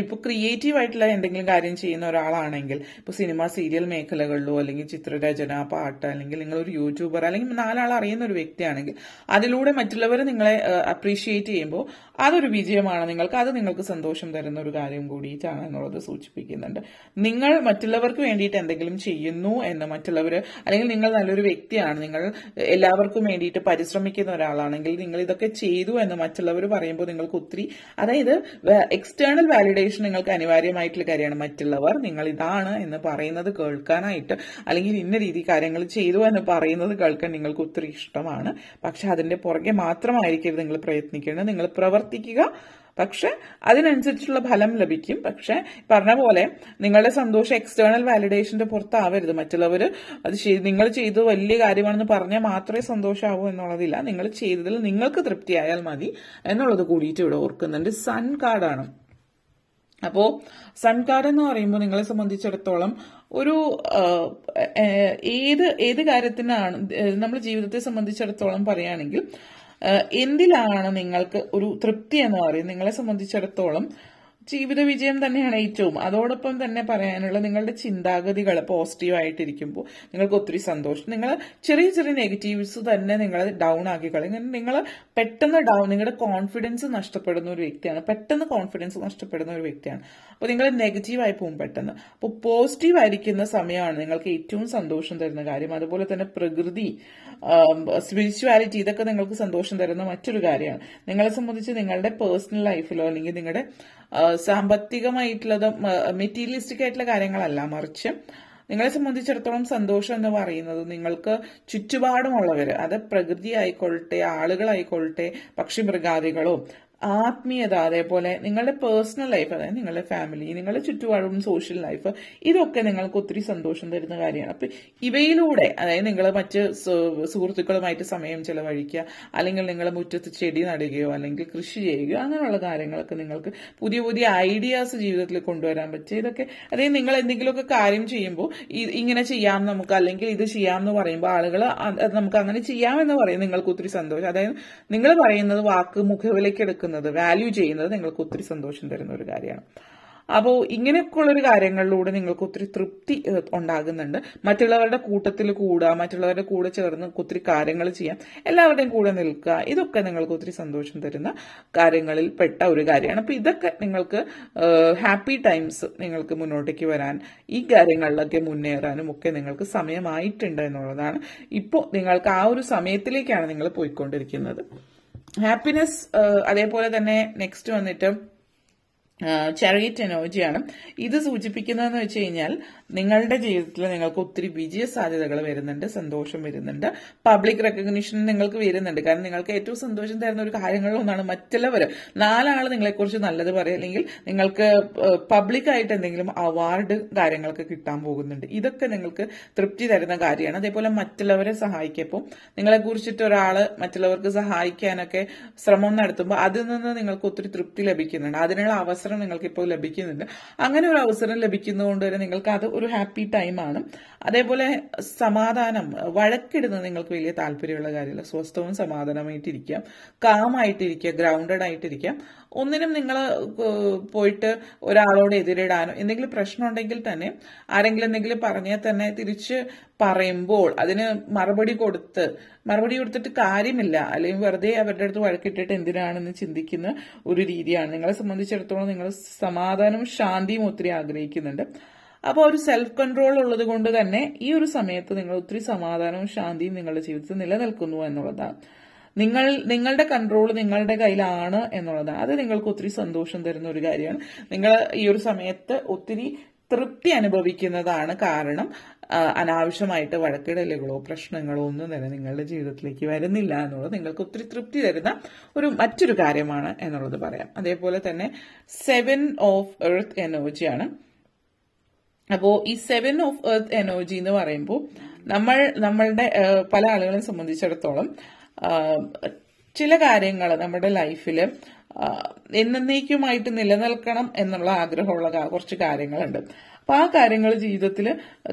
ഇപ്പോൾ ക്രിയേറ്റീവ് ആയിട്ടുള്ള എന്തെങ്കിലും കാര്യം ചെയ്യുന്ന ഒരാളാണെങ്കിൽ ഇപ്പോൾ സിനിമ സീരിയൽ മേഖലകളിലോ അല്ലെങ്കിൽ ചിത്രരചന പാട്ട് അല്ലെങ്കിൽ നിങ്ങൾ ഒരു യൂട്യൂബർ അല്ലെങ്കിൽ നാലാൾ അറിയുന്ന ഒരു വ്യക്തിയാണെങ്കിൽ അതിലൂടെ മറ്റുള്ളവർ നിങ്ങളെ അപ്രീഷിയേറ്റ് ചെയ്യുമ്പോൾ അതൊരു വിജയമാണ്. നിങ്ങൾക്ക് അത് നിങ്ങൾക്ക് സന്തോഷം തരുന്ന ഒരു കാര്യം കൂടിയിട്ടാണ് എന്നുള്ളത് സൂചിപ്പിക്കുന്നുണ്ട്. നിങ്ങൾ മറ്റുള്ളവർക്ക് വേണ്ടിയിട്ട് എന്തെങ്കിലും ചെയ്യുന്നു എന്ന് മറ്റുള്ളവർ അല്ലെങ്കിൽ നിങ്ങൾ നല്ലൊരു വ്യക്തിയാണ് നിങ്ങൾ എല്ലാവർക്കും വേണ്ടിയിട്ട് പരിശ്രമിക്കുന്ന ഒരാളാണെങ്കിൽ നിങ്ങൾ ഇതൊക്കെ ചെയ്തു എന്ന് മറ്റുള്ളവർ പറയുമ്പോൾ നിങ്ങൾക്ക് ഒത്തിരി അതായത് എക്സ്റ്റേണൽ വാലിഡേഷൻ നിങ്ങൾക്ക് അനിവാര്യമായിട്ടുള്ള കാര്യമാണ്. മറ്റുള്ളവർ നിങ്ങൾ ഇതാണ് എന്ന് പറയുന്നത് കേൾക്കാനായിട്ട് അല്ലെങ്കിൽ ഇന്ന രീതി കാര്യങ്ങൾ ചെയ്തു എന്ന് പറയുന്നത് കേൾക്കാൻ നിങ്ങൾക്ക് ഒത്തിരി ഇഷ്ടമാണ്. പക്ഷെ അതിന്റെ പുറകെ മാത്രമായിരിക്കരുത് നിങ്ങൾ പ്രയത്നിക്കേണ്ടത്. നിങ്ങൾ പ്രവർത്തിക്കുക പക്ഷെ അതിനനുസരിച്ചുള്ള ഫലം ലഭിക്കും. പക്ഷെ പറഞ്ഞ പോലെ നിങ്ങളുടെ സന്തോഷം എക്സ്റ്റേണൽ വാലിഡേഷന്റെ പുറത്താവരുത്. മറ്റുള്ളവർ അത് നിങ്ങൾ ചെയ്തത് വലിയ കാര്യമാണെന്ന് പറഞ്ഞാൽ മാത്രമേ സന്തോഷമാവൂ എന്നുള്ളതില്ല. നിങ്ങൾ ചെയ്തതിൽ നിങ്ങൾക്ക് തൃപ്തിയായാൽ മതി എന്നുള്ളത് കൂടിയിട്ട് ഇവിടെ ഓർക്കുന്നുണ്ട്. സൺ കാർഡാണ്. അപ്പോ സൺ കാർഡ് എന്ന് പറയുമ്പോൾ നിങ്ങളെ സംബന്ധിച്ചിടത്തോളം ഒരു ഏത് ഏത് കാര്യത്തിനാണ് നമ്മൾ ജീവിതത്തെ സംബന്ധിച്ചിടത്തോളം പറയുകയാണെങ്കിൽ എന്തിലാണ് നിങ്ങൾക്ക് ഒരു തൃപ്തി എന്ന് പറയും നിങ്ങളെ സംബന്ധിച്ചിടത്തോളം ജീവിത വിജയം തന്നെയാണ് ഏറ്റവും. അതോടൊപ്പം തന്നെ പറയാനുള്ള നിങ്ങളുടെ ചിന്താഗതികൾ പോസിറ്റീവ് ആയിട്ടിരിക്കുമ്പോൾ നിങ്ങൾക്ക് ഒത്തിരി സന്തോഷം. നിങ്ങൾ ചെറിയ ചെറിയ നെഗറ്റീവ്സ് തന്നെ നിങ്ങൾ ഡൗൺ ആക്കി കളയും. നിങ്ങൾ പെട്ടെന്ന് ഡൗൺ നിങ്ങളുടെ കോൺഫിഡൻസ് നഷ്ടപ്പെടുന്ന ഒരു വ്യക്തിയാണ്. പെട്ടെന്ന് കോൺഫിഡൻസ് നഷ്ടപ്പെടുന്ന ഒരു വ്യക്തിയാണ്. അപ്പോൾ നിങ്ങൾ നെഗറ്റീവായി പോകും പെട്ടെന്ന്. അപ്പോൾ പോസിറ്റീവ് ആയിരിക്കുന്ന സമയമാണ് നിങ്ങൾക്ക് ഏറ്റവും സന്തോഷം തരുന്ന കാര്യം. അതുപോലെ തന്നെ പ്രകൃതി സ്പിരിച്വാലിറ്റി ഇതൊക്കെ നിങ്ങൾക്ക് സന്തോഷം തരുന്ന മറ്റൊരു കാര്യമാണ്. നിങ്ങളെ സംബന്ധിച്ച് നിങ്ങളുടെ പേഴ്സണൽ ലൈഫിലോ അല്ലെങ്കിൽ നിങ്ങളുടെ സാമ്പത്തികമായിട്ടുള്ളതോ മെറ്റീരിയലിസ്റ്റിക് ആയിട്ടുള്ള കാര്യങ്ങളല്ല. മറിച്ച് നിങ്ങളെ സംബന്ധിച്ചിടത്തോളം സന്തോഷം എന്ന് പറയുന്നത് നിങ്ങൾക്ക് ചുറ്റുപാടുമുള്ളവർ അത് പ്രകൃതി ആയിക്കൊള്ളട്ടെ ആളുകളായിക്കൊള്ളട്ടെ പക്ഷി മൃഗാദികളോ ആത്മീയത അതേപോലെ നിങ്ങളുടെ പേഴ്സണൽ ലൈഫ് അതായത് നിങ്ങളുടെ ഫാമിലി നിങ്ങളുടെ ചുറ്റുപാടും സോഷ്യൽ ലൈഫ് ഇതൊക്കെ നിങ്ങൾക്ക് ഒത്തിരി സന്തോഷം തരുന്ന കാര്യമാണ്. അപ്പൊ ഇവയിലൂടെ അതായത് നിങ്ങൾ മറ്റ് സുഹൃത്തുക്കളുമായിട്ട് സമയം ചെലവഴിക്കുക അല്ലെങ്കിൽ നിങ്ങൾ മുറ്റത്ത് ചെടി നടുകയോ അല്ലെങ്കിൽ കൃഷി ചെയ്യുകയോ അങ്ങനെയുള്ള കാര്യങ്ങളൊക്കെ നിങ്ങൾക്ക് പുതിയ പുതിയ ഐഡിയാസ് ജീവിതത്തിൽ കൊണ്ടുവരാൻ പറ്റും. ഇതൊക്കെ അതായത് നിങ്ങൾ എന്തെങ്കിലുമൊക്കെ കാര്യം ചെയ്യുമ്പോൾ ഇങ്ങനെ ചെയ്യാം നമുക്ക് അല്ലെങ്കിൽ ഇത് ചെയ്യാം എന്ന് പറയുമ്പോൾ ആളുകൾ നമുക്ക് അങ്ങനെ ചെയ്യാമെന്ന് പറയും നിങ്ങൾക്ക് ഒത്തിരി സന്തോഷം. അതായത് നിങ്ങൾ പറയുന്നത് വാക്ക് മുഖവിലേക്ക് എടുക്കുന്നത് വാല്യൂ ചെയ്യുന്നത് നിങ്ങൾക്ക് ഒത്തിരി സന്തോഷം തരുന്ന ഒരു കാര്യമാണ്. അപ്പോൾ ഇങ്ങനെയൊക്കെയുള്ളൊരു കാര്യങ്ങളിലൂടെ നിങ്ങൾക്ക് ഒത്തിരി തൃപ്തി ഉണ്ടാകുന്നുണ്ട്. മറ്റുള്ളവരുടെ കൂട്ടത്തിൽ കൂടുക മറ്റുള്ളവരുടെ കൂടെ ചേർന്ന് ഒത്തിരി കാര്യങ്ങൾ ചെയ്യാം എല്ലാവരുടെയും കൂടെ നിൽക്കുക ഇതൊക്കെ നിങ്ങൾക്ക് ഒത്തിരി സന്തോഷം തരുന്ന കാര്യങ്ങളിൽ പെട്ട ഒരു കാര്യമാണ്. അപ്പോൾ ഇതൊക്കെ നിങ്ങൾക്ക് ഹാപ്പി ടൈംസ് നിങ്ങൾക്ക് മുന്നോട്ടേക്ക് വരാൻ ഈ കാര്യങ്ങളിലൊക്കെ മുന്നേറാനും ഒക്കെ നിങ്ങൾക്ക് സമയമായിട്ടുണ്ട് എന്നുള്ളതാണ്. ഇപ്പോൾ നിങ്ങൾക്ക് ആ ഒരു സമയത്തിലേക്കാണ് നിങ്ങൾ പോയിക്കൊണ്ടിരിക്കുന്നത്. ഹാപ്പിനെസ് അതേപോലെ തന്നെ നെക്സ്റ്റ് വന്നിട്ട് ചെറിയറ്റ് എനർജിയാണ് ഇത് സൂചിപ്പിക്കുന്നതെന്ന് വെച്ച് കഴിഞ്ഞാൽ നിങ്ങളുടെ ജീവിതത്തിൽ നിങ്ങൾക്ക് ഒത്തിരി വിജയ സാധ്യതകൾ വരുന്നുണ്ട് സന്തോഷം വരുന്നുണ്ട് പബ്ലിക് റെക്കഗ്നീഷൻ നിങ്ങൾക്ക് വരുന്നുണ്ട്. കാരണം നിങ്ങൾക്ക് ഏറ്റവും സന്തോഷം തരുന്ന ഒരു കാര്യങ്ങളിലൊന്നാണ് മറ്റുള്ളവർ നാലാൾ നിങ്ങളെക്കുറിച്ച് നല്ലത് പറയുക അല്ലെങ്കിൽ നിങ്ങൾക്ക് പബ്ലിക്കായിട്ട് എന്തെങ്കിലും അവാർഡ് കാര്യങ്ങളൊക്കെ കിട്ടാൻ പോകുന്നുണ്ട്. ഇതൊക്കെ നിങ്ങൾക്ക് തൃപ്തി തരുന്ന കാര്യമാണ്. അതേപോലെ മറ്റുള്ളവരെ സഹായിക്കപ്പോൾ നിങ്ങളെക്കുറിച്ചിട്ട് ഒരാൾ മറ്റുള്ളവർക്ക് സഹായിക്കാനൊക്കെ ശ്രമം നടത്തുമ്പോൾ അതിൽ നിന്ന് നിങ്ങൾക്ക് ഒത്തിരി തൃപ്തി ലഭിക്കുന്നുണ്ട്. അതിനുള്ള അവസരം നിങ്ങൾക്ക് ഇപ്പോൾ ലഭിക്കുന്നുണ്ട് അങ്ങനെ ഒരു അവസരം ലഭിക്കുന്നതുകൊണ്ട് തന്നെ നിങ്ങൾക്ക് അത് ഒരു ഹാപ്പി ടൈമാണ്. അതേപോലെ സമാധാനം വഴക്കിടുന്നത് നിങ്ങൾക്ക് വലിയ താല്പര്യമുള്ള കാര്യമില്ല. സ്വസ്ഥവും സമാധാനമായിട്ടിരിക്കാം. കാമായിട്ടിരിക്കുക ഗ്രൗണ്ടഡ് ആയിട്ടിരിക്കാം ഒന്നിനും നിങ്ങൾ പോയിട്ട് ഒരാളോട് എതിരിടാനോ എന്തെങ്കിലും പ്രശ്നം ഉണ്ടെങ്കിൽ തന്നെ ആരെങ്കിലും എന്തെങ്കിലും പറഞ്ഞാൽ തന്നെ തിരിച്ച് പറയുമ്പോൾ അതിന് മറുപടി കൊടുത്ത് മറുപടി കൊടുത്തിട്ട് കാര്യമില്ല. അല്ലെങ്കിൽ വെറുതെ അവരുടെ അടുത്ത് വഴക്കിട്ടിട്ട് എന്തിനാണെന്ന് ചിന്തിക്കുന്ന ഒരു രീതിയാണ്. നിങ്ങളെ സംബന്ധിച്ചിടത്തോളം നിങ്ങൾ സമാധാനവും ശാന്തിയും ഒത്തിരി ആഗ്രഹിക്കുന്നുണ്ട്. അപ്പോൾ ഒരു സെൽഫ് കൺട്രോൾ ഉള്ളത് കൊണ്ട് തന്നെ ഈ ഒരു സമയത്ത് നിങ്ങൾ ഒത്തിരി സമാധാനവും ശാന്തിയും നിങ്ങളുടെ ജീവിതത്തിൽ നിലനിൽക്കുന്നു എന്നുള്ളതാണ്. നിങ്ങൾ നിങ്ങളുടെ കൺട്രോൾ നിങ്ങളുടെ കയ്യിലാണ് എന്നുള്ളതാണ്. അത് നിങ്ങൾക്ക് ഒത്തിരി സന്തോഷം തരുന്ന ഒരു കാര്യമാണ്. നിങ്ങൾ ഈ ഒരു സമയത്ത് ഒത്തിരി തൃപ്തി അനുഭവിക്കുന്നതാണ് കാരണം അനാവശ്യമായിട്ട് വഴക്കിടലുകളോ പ്രശ്നങ്ങളോ ഒന്നും തന്നെ നിങ്ങളുടെ ജീവിതത്തിലേക്ക് വരുന്നില്ല എന്നുള്ളത് നിങ്ങൾക്ക് ഒത്തിരി തൃപ്തി തരുന്ന ഒരു മറ്റൊരു കാര്യമാണ് എന്നുള്ളത് പറയാം. അതേപോലെ തന്നെ സെവൻ ഓഫ് എർത്ത് എനർജിയാണ് അപ്പോൾ ഈ സെവൻ ഓഫ് എർത്ത് എനർജി എന്ന് പറയുമ്പോൾ നമ്മൾ നമ്മളുടെ പല ആളുകളെ സംബന്ധിച്ചിടത്തോളം ചില കാര്യങ്ങൾ നമ്മുടെ ലൈഫിൽ എന്നേക്കുമായിട്ട് നിലനിൽക്കണം എന്നുള്ള ആഗ്രഹമുള്ള കുറച്ച് കാര്യങ്ങളുണ്ട്. അപ്പൊ ആ കാര്യങ്ങൾ ജീവിതത്തിൽ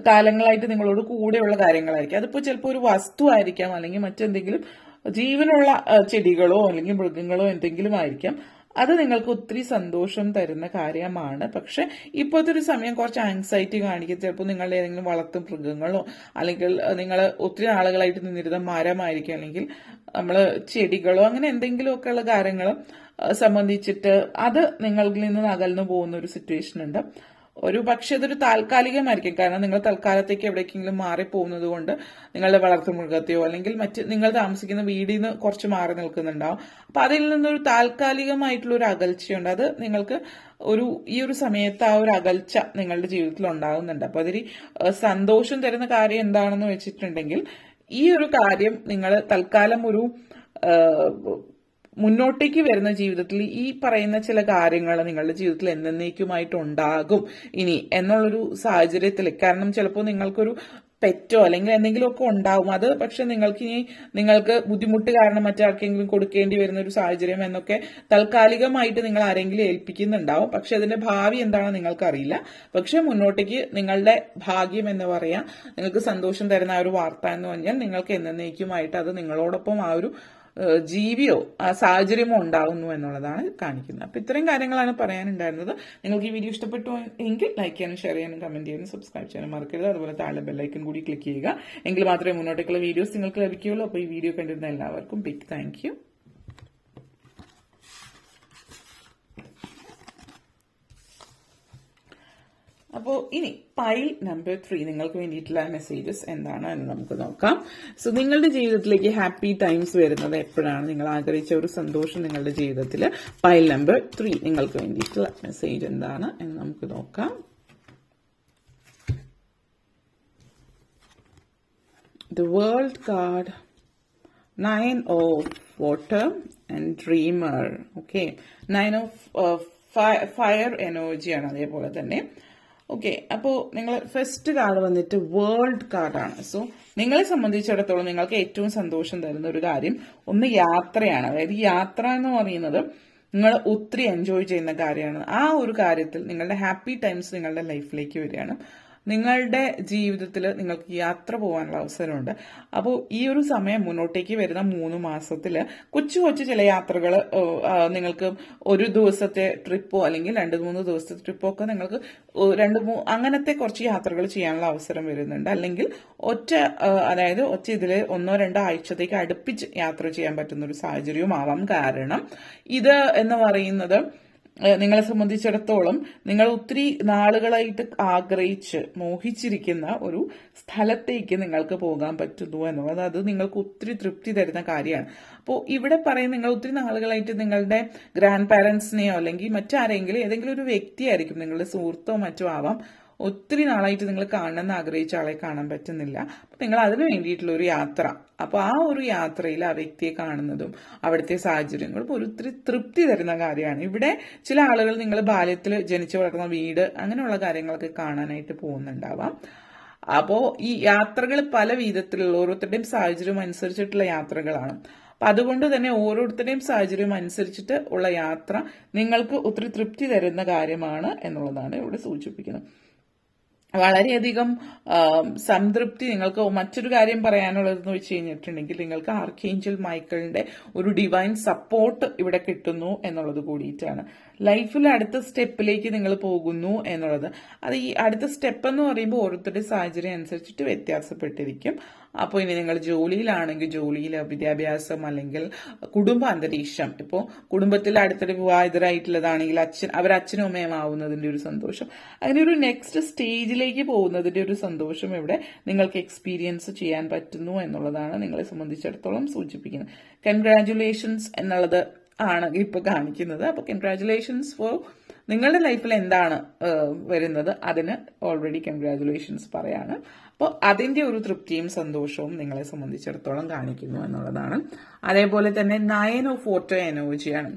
കാലങ്ങളായിട്ട് നിങ്ങളോട് കൂടെയുള്ള കാര്യങ്ങളായിരിക്കും. അതിപ്പോ ചിലപ്പോൾ ഒരു വസ്തു ആയിരിക്കാം അല്ലെങ്കിൽ മറ്റെന്തെങ്കിലും ജീവനുള്ള ചെടികളോ അല്ലെങ്കിൽ മൃഗങ്ങളോ എന്തെങ്കിലും ആയിരിക്കാം. അത് നിങ്ങൾക്ക് ഒത്തിരി സന്തോഷം തരുന്ന കാര്യമാണ്. പക്ഷെ ഇപ്പോഴത്തെ ഒരു സമയം കുറച്ച് ആങ്സൈറ്റി കാണിക്കും. ചിലപ്പോൾ നിങ്ങളുടെ ഏതെങ്കിലും വളർത്തു മൃഗങ്ങളോ അല്ലെങ്കിൽ നിങ്ങൾ ഒത്തിരി ആളുകളായിട്ട് നിന്നിരുന്ന മരമായിരിക്കും അല്ലെങ്കിൽ നമ്മൾ ചെടികളോ അങ്ങനെ എന്തെങ്കിലുമൊക്കെ ഉള്ള കാര്യങ്ങൾ സംബന്ധിച്ചിട്ട് അത് നിങ്ങളിൽ നിന്ന് അകന്നു പോകുന്ന ഒരു സിറ്റുവേഷൻ ഉണ്ട്. ഒരു പക്ഷേ ഇതൊരു താൽക്കാലികമായിരിക്കും. കാരണം നിങ്ങൾ തൽക്കാലത്തേക്ക് എവിടേക്കെങ്കിലും മാറി പോകുന്നത് കൊണ്ട് നിങ്ങളുടെ വളർത്തു മൃഗത്തെയോ അല്ലെങ്കിൽ മറ്റ് നിങ്ങൾ താമസിക്കുന്ന വീടിൽ നിന്ന് കുറച്ച് മാറി നിൽക്കുന്നുണ്ടാവും. അപ്പൊ അതിൽ നിന്നൊരു താൽക്കാലികമായിട്ടുള്ള ഒരു അകൽച്ചയുണ്ട്. അത് നിങ്ങൾക്ക് ഒരു ഈ ഒരു സമയത്ത് ആ ഒരു അകൽച്ച നിങ്ങളുടെ ജീവിതത്തിൽ ഉണ്ടാകുന്നുണ്ട്. അപ്പൊ അതിൽ സന്തോഷം തരുന്ന കാര്യം എന്താണെന്ന് വെച്ചിട്ടുണ്ടെങ്കിൽ ഈ ഒരു കാര്യം നിങ്ങൾ തൽക്കാലം ഒരു മുന്നോട്ടേക്ക് വരുന്ന ജീവിതത്തിൽ ഈ പറയുന്ന ചില കാര്യങ്ങൾ നിങ്ങളുടെ ജീവിതത്തിൽ എന്നേക്കുമായിട്ട് ഉണ്ടാകും ഇനി എന്നുള്ളൊരു സാഹചര്യത്തിൽ കാരണം ചിലപ്പോൾ നിങ്ങൾക്കൊരു പെറ്റോ അല്ലെങ്കിൽ എന്തെങ്കിലുമൊക്കെ ഉണ്ടാവും. അത് പക്ഷെ നിങ്ങൾക്ക് ഇനി നിങ്ങൾക്ക് ബുദ്ധിമുട്ട് കാരണം മറ്റാർക്കെങ്കിലും കൊടുക്കേണ്ടി വരുന്ന ഒരു സാഹചര്യം എന്നൊക്കെ താൽക്കാലികമായിട്ട് നിങ്ങൾ ആരെങ്കിലും ഏൽപ്പിക്കുന്നുണ്ടാവും. പക്ഷെ അതിന്റെ ഭാവി എന്താണെന്ന് നിങ്ങൾക്കറിയില്ല. പക്ഷെ മുന്നോട്ടേക്ക് നിങ്ങളുടെ ഭാഗ്യം എന്ന് പറയാം. നിങ്ങൾക്ക് സന്തോഷം തരുന്ന ആ ഒരു വാർത്ത എന്ന് പറഞ്ഞാൽ നിങ്ങൾക്ക് എന്നേക്കുമായിട്ട് അത് നിങ്ങളോടൊപ്പം ആ ഒരു ജീവിയോ ആ സാഹചര്യമോ ഉണ്ടാകുന്നു എന്നുള്ളതാണ് കാണിക്കുന്നത്. അപ്പൊ ഇത്രയും കാര്യങ്ങളാണ് പറയാനുണ്ടായിരുന്നത്. നിങ്ങൾക്ക് ഈ വീഡിയോ ഇഷ്ടപ്പെട്ടു എങ്കിൽ ലൈക്ക് ചെയ്യാനും ഷെയർ ചെയ്യാനും കമന്റ് ചെയ്യാനും സബ്സ്ക്രൈബ് ചെയ്യാനും മറക്കരുത്. അതുപോലെ താഴെ ബെല്ലൈക്കൻ കൂടി ക്ലിക്ക് ചെയ്യുക. എങ്കിൽ മാത്രമേ മുന്നോട്ടേക്കുള്ള വീഡിയോസ് നിങ്ങൾക്ക് ലഭിക്കുകയുള്ളൂ. അപ്പോൾ ഈ വീഡിയോ കണ്ടിരുന്ന എല്ലാവർക്കും ബിഗ് താങ്ക് അപ്പോൾ ഇനി പൈൽ നമ്പർ ത്രീ നിങ്ങൾക്ക് വേണ്ടിയിട്ടുള്ള മെസ്സേജസ് എന്താണ് എന്ന് നമുക്ക് നോക്കാം. സോ നിങ്ങളുടെ ജീവിതത്തിലേക്ക് ഹാപ്പി ടൈംസ് വരുന്നത് എപ്പോഴാണ്? നിങ്ങൾ ആഗ്രഹിച്ച ഒരു സന്തോഷം നിങ്ങളുടെ ജീവിതത്തിൽ പൈൽ നമ്പർ ത്രീ നിങ്ങൾക്ക് വേണ്ടിയിട്ടുള്ള മെസ്സേജ് എന്താണ് എന്ന് നമുക്ക് നോക്കാം. The world card nine of water and dreamer okay nine of fire എനർജിയാണ് അതേപോലെ തന്നെ. ഓക്കെ അപ്പോൾ നിങ്ങൾ ഫസ്റ്റ് കാർഡ് വന്നിട്ട് വേൾഡ് കാർഡാണ് സോ നിങ്ങളെ സംബന്ധിച്ചിടത്തോളം നിങ്ങൾക്ക് ഏറ്റവും സന്തോഷം തരുന്ന ഒരു കാര്യം ഒന്ന് യാത്രയാണ്. അതായത് യാത്ര എന്ന് പറയുന്നത് നിങ്ങൾ ഒത്തിരി എൻജോയ് ചെയ്യുന്ന കാര്യമാണ്. ആ ഒരു കാര്യത്തിൽ നിങ്ങളുടെ ഹാപ്പി ടൈംസ് നിങ്ങളുടെ ലൈഫിലേക്ക് വരികയാണ്. നിങ്ങളുടെ ജീവിതത്തിൽ നിങ്ങൾക്ക് യാത്ര പോകാനുള്ള അവസരമുണ്ട്. അപ്പോൾ ഈ ഒരു സമയം മുന്നോട്ടേക്ക് വരുന്ന മൂന്ന് മാസത്തിൽ കൊച്ചു കൊച്ചു ചില യാത്രകൾ നിങ്ങൾക്ക് ഒരു ദിവസത്തെ ട്രിപ്പോ അല്ലെങ്കിൽ രണ്ട് മൂന്ന് ദിവസത്തെ ട്രിപ്പോ ഒക്കെ നിങ്ങൾക്ക് രണ്ട് മൂ അങ്ങനത്തെ കുറച്ച് യാത്രകൾ ചെയ്യാനുള്ള അവസരം വരുന്നുണ്ട്. അല്ലെങ്കിൽ ഒറ്റ അതായത് ഒറ്റ ഇതിൽ ഒന്നോ രണ്ടോ ആഴ്ചത്തേക്ക് അടുപ്പിച്ച് യാത്ര ചെയ്യാൻ പറ്റുന്ന ഒരു സാഹചര്യവും ആവാം. കാരണം ഇത് എന്ന് പറയുന്നത് നിങ്ങളെ സംബന്ധിച്ചിടത്തോളം നിങ്ങൾ ഒത്തിരി നാളുകളായിട്ട് ആഗ്രഹിച്ച് മോഹിച്ചിരിക്കുന്ന ഒരു സ്ഥലത്തേക്ക് നിങ്ങൾക്ക് പോകാൻ പറ്റുന്നു എന്നുള്ളത്. അത് നിങ്ങൾക്ക് ഒത്തിരി തൃപ്തി തരുന്ന കാര്യമാണ്. അപ്പോൾ ഇവിടെ പറയും നിങ്ങൾ ഒത്തിരി നാളുകളായിട്ട് നിങ്ങളുടെ ഗ്രാൻഡ് പാരൻസിനെയോ അല്ലെങ്കിൽ മറ്റാരെങ്കിലും ഏതെങ്കിലും ഒരു വ്യക്തിയായിരിക്കും നിങ്ങളുടെ സുഹൃത്തോ മറ്റോ ആവാം. ഒത്തിരി നാളായിട്ട് നിങ്ങൾ കാണണമെന്ന് ആഗ്രഹിച്ച ആളെ കാണാൻ പറ്റുന്നില്ല. അപ്പൊ നിങ്ങൾ അതിന് വേണ്ടിയിട്ടുള്ള ഒരു യാത്ര. അപ്പോൾ ആ ഒരു യാത്രയിൽ ആ വ്യക്തിയെ കാണുന്നതും അവിടുത്തെ സാഹചര്യങ്ങളും ഒരു ഒത്തിരി തൃപ്തി തരുന്ന കാര്യമാണ്. ഇവിടെ ചില ആളുകൾ നിങ്ങൾ ബാല്യത്തിൽ ജനിച്ചു വളർന്ന വീട് അങ്ങനെയുള്ള കാര്യങ്ങളൊക്കെ കാണാനായിട്ട് പോകുന്നുണ്ടാവാം. അപ്പോൾ ഈ യാത്രകൾ പല വിധത്തിലുള്ള ഓരോരുത്തരുടെയും സാഹചര്യം അനുസരിച്ചിട്ടുള്ള യാത്രകളാണ്. അപ്പൊ അതുകൊണ്ട് തന്നെ ഓരോരുത്തരുടെയും സാഹചര്യം അനുസരിച്ചിട്ട് ഉള്ള യാത്ര നിങ്ങൾക്ക് ഒത്തിരി തൃപ്തി തരുന്ന കാര്യമാണ് എന്നുള്ളതാണ് ഇവിടെ സൂചിപ്പിക്കുന്നത്. വളരെയധികം സംതൃപ്തി നിങ്ങൾക്ക് മറ്റൊരു കാര്യം പറയാനുള്ളതെന്ന് വെച്ച് കഴിഞ്ഞിട്ടുണ്ടെങ്കിൽ നിങ്ങൾക്ക് ആർക്കേഞ്ചൽ മൈക്കിളിന്റെ ഒരു ഡിവൈൻ സപ്പോർട്ട് ഇവിടെ കിട്ടുന്നു എന്നുള്ളത് കൂടിയിട്ടാണ്. ലൈഫിൽ അടുത്ത സ്റ്റെപ്പിലേക്ക് നിങ്ങൾ പോകുന്നു എന്നുള്ളത്. അത് ഈ അടുത്ത സ്റ്റെപ്പ് എന്ന് പറയുമ്പോൾ ഓരോരുത്തരുടെ സാഹചര്യം അനുസരിച്ചിട്ട് വ്യത്യാസപ്പെട്ടിരിക്കും. അപ്പോൾ ഇനി നിങ്ങൾ ജോലിയിലാണെങ്കിൽ ജോലിയിൽ വിദ്യാഭ്യാസം അല്ലെങ്കിൽ കുടുംബ അന്തരീക്ഷം. ഇപ്പോൾ കുടുംബത്തിൽ അടുത്തിടെ വിവാഹിതരായിട്ടുള്ളതാണെങ്കിൽ അച്ഛൻ അവർ അച്ഛനും അമ്മയും ആവുന്നതിന്റെ ഒരു സന്തോഷം. അങ്ങനെ ഒരു നെക്സ്റ്റ് സ്റ്റേജിലേക്ക് പോകുന്നതിന്റെ ഒരു സന്തോഷം ഇവിടെ നിങ്ങൾക്ക് എക്സ്പീരിയൻസ് ചെയ്യാൻ പറ്റുന്നു എന്നുള്ളതാണ് നിങ്ങളെ സംബന്ധിച്ചിടത്തോളം സൂചിപ്പിക്കുന്നത്. കൺഗ്രാറ്റുലേഷൻസ് എന്നുള്ളത് ആണ് ഇപ്പൊ കാണിക്കുന്നത്. അപ്പൊ കൺഗ്രാറ്റുലേഷൻസ് ഫോർ നിങ്ങളുടെ ലൈഫിൽ എന്താണ് വരുന്നത്? അതിന് ഓൾറെഡി കൺഗ്രാറ്റുലേഷൻസ് പറയാണ്. അപ്പോൾ അതിന്റെ ഒരു തൃപ്തിയും സന്തോഷവും നിങ്ങളെ സംബന്ധിച്ചിടത്തോളം കാണിക്കുന്നു എന്നുള്ളതാണ്. അതേപോലെ തന്നെ നയൻ ഓഫ് ഫോട്ടോ എനർജിയാണ്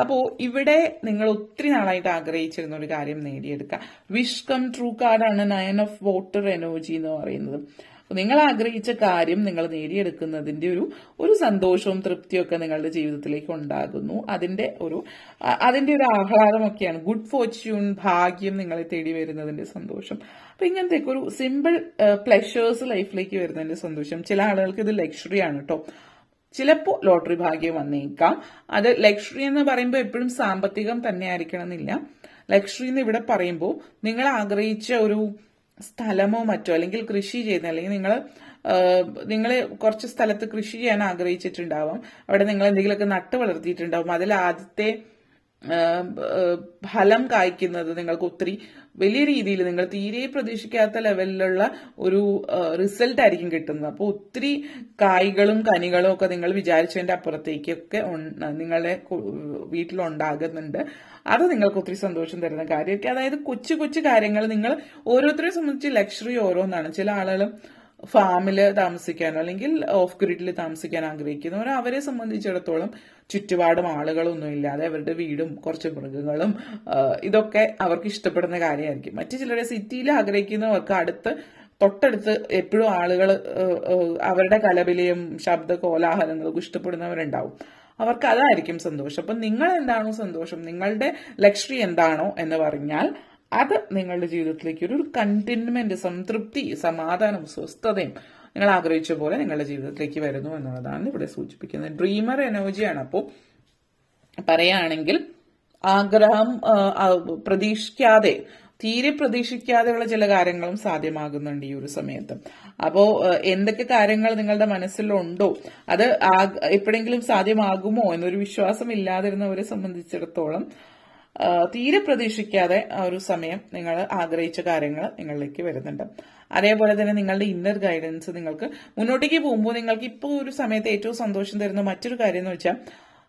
അപ്പോൾ ഇവിടെ നിങ്ങൾ ഒത്തിരി നാളായിട്ട് ആഗ്രഹിച്ചിരുന്ന ഒരു കാര്യം നേടിയെടുക്കുക വിഷ് കം ട്രൂ കാർഡാണ് നയൻ ഓഫ് വാട്ടർ എനർജി എന്ന് പറയുന്നത്. അപ്പൊ നിങ്ങൾ ആഗ്രഹിച്ച കാര്യം നിങ്ങൾ നേടിയെടുക്കുന്നതിന്റെ ഒരു ഒരു സന്തോഷവും തൃപ്തിയും ഒക്കെ നിങ്ങളുടെ ജീവിതത്തിലേക്ക് ഉണ്ടാകുന്നു. അതിന്റെ ഒരു അതിന്റെ ഒരു ആഹ്ലാദമൊക്കെയാണ്. ഗുഡ് ഫോർച്യൂൺ ഭാഗ്യം നിങ്ങളെ തേടി വരുന്നതിന്റെ സന്തോഷം. അപ്പൊ ഇങ്ങനത്തെ ഒരു സിമ്പിൾ പ്ലഷേഴ്സ് ലൈഫിലേക്ക് വരുന്നതിന്റെ സന്തോഷം. ചില ആളുകൾക്ക് ഇത് ലക്ഷറി ആണ് കേട്ടോ ചിലപ്പോൾ ലോട്ടറി ഭാഗ്യം വന്നേക്കാം. അത് ലക്ഷറി എന്ന് പറയുമ്പോൾ എപ്പോഴും സാമ്പത്തികം തന്നെ ആയിരിക്കണം എന്നില്ല. ലക്ഷറി എന്ന് ഇവിടെ പറയുമ്പോൾ നിങ്ങൾ ആഗ്രഹിച്ച ഒരു സ്ഥലമോ മറ്റോ അല്ലെങ്കിൽ കൃഷി ചെയ്യുന്ന അല്ലെങ്കിൽ നിങ്ങൾ നിങ്ങൾ കുറച്ച് സ്ഥലത്ത് കൃഷി ചെയ്യാൻ ആഗ്രഹിച്ചിട്ടുണ്ടാവാം. അവിടെ നിങ്ങൾ എന്തെങ്കിലുമൊക്കെ നട്ട് വളർത്തിയിട്ടുണ്ടാവും. അതിൽ ആദ്യത്തെ ഫലം കായ്ക്കുന്നത് നിങ്ങൾക്ക് ഒത്തിരി വലിയ രീതിയിൽ നിങ്ങൾ തീരെ പ്രതീക്ഷിക്കാത്ത ലെവലിലുള്ള ഒരു റിസൾട്ട് ആയിരിക്കും കിട്ടുന്നത്. അപ്പോൾ ഒത്തിരി കായ്കളും കനികളും ഒക്കെ നിങ്ങൾ വിചാരിച്ചതിന്റെ അപ്പുറത്തേക്കൊക്കെ നിങ്ങളുടെ വീട്ടിലുണ്ടാകുന്നുണ്ട്. അത് നിങ്ങൾക്ക് ഒത്തിരി സന്തോഷം തരുന്ന കാര്യമൊക്കെ. അതായത് കൊച്ചു കൊച്ചു കാര്യങ്ങൾ നിങ്ങൾ ഓരോരുത്തരെ സംബന്ധിച്ച് ലക്ഷറി ഓരോന്നാണ്. ചില ആളുകൾ ഫാമിൽ താമസിക്കാനോ അല്ലെങ്കിൽ ഓഫ് ഗ്രിഡിൽ താമസിക്കാൻ ആഗ്രഹിക്കുന്നവർ അവരെ സംബന്ധിച്ചിടത്തോളം ചുറ്റുപാടും ആളുകളൊന്നും ഇല്ലാതെ അവരുടെ വീടും കുറച്ച് മൃഗങ്ങളും ഇതൊക്കെ അവർക്ക് ഇഷ്ടപ്പെടുന്ന കാര്യമായിരിക്കും. മറ്റു ചിലരെ സിറ്റിയിൽ ആഗ്രഹിക്കുന്നവർക്ക് അടുത്ത് തൊട്ടടുത്ത് എപ്പോഴും ആളുകൾ അവരുടെ കലപിലയും ശബ്ദ കോലാഹലങ്ങളും ഇഷ്ടപ്പെടുന്നവരുണ്ടാവും. അവർക്ക് അതായിരിക്കും സന്തോഷം. അപ്പം നിങ്ങൾ എന്താണോ സന്തോഷം. നിങ്ങളുടെ ലക്ഷ്യം എന്താണോ എന്ന് പറഞ്ഞാൽ അത് നിങ്ങളുടെ ജീവിതത്തിലേക്ക് ഒരു കണ്ടിന്മെന്റ് സംതൃപ്തി സമാധാനം സ്വസ്ഥതയും നിങ്ങൾ ആഗ്രഹിച്ച പോലെ നിങ്ങളുടെ ജീവിതത്തിലേക്ക് വരുന്നു എന്നുള്ളതാണ് ഇവിടെ സൂചിപ്പിക്കുന്നത്. ഡ്രീമർ എനർജിയാണ് അപ്പോൾ പറയുകയാണെങ്കിൽ ആഗ്രഹം പ്രതീക്ഷിക്കാതെ തീരെ പ്രതീക്ഷിക്കാതെയുള്ള ചില കാര്യങ്ങളും സാധ്യമാകുന്നുണ്ട് ഈ ഒരു സമയത്ത്. അപ്പോൾ എന്തൊക്കെ കാര്യങ്ങൾ നിങ്ങളുടെ മനസ്സിലുണ്ടോ അത് എപ്പോഴെങ്കിലും സാധ്യമാകുമോ എന്നൊരു വിശ്വാസം ഇല്ലാതിരുന്നവരെ സംബന്ധിച്ചിടത്തോളം തീരെ പ്രതീക്ഷിക്കാതെ ആ ഒരു സമയം നിങ്ങൾ ആഗ്രഹിച്ച കാര്യങ്ങൾ നിങ്ങളിലേക്ക് വരുന്നുണ്ട്. അതേപോലെ തന്നെ നിങ്ങളുടെ ഇന്നർ ഗൈഡൻസ് നിങ്ങൾക്ക് മുന്നോട്ടേക്ക് പോകുമ്പോൾ നിങ്ങൾക്ക് ഇപ്പോൾ ഒരു സമയത്ത് ഏറ്റവും സന്തോഷം തരുന്ന മറ്റൊരു കാര്യം എന്ന് വെച്ചാൽ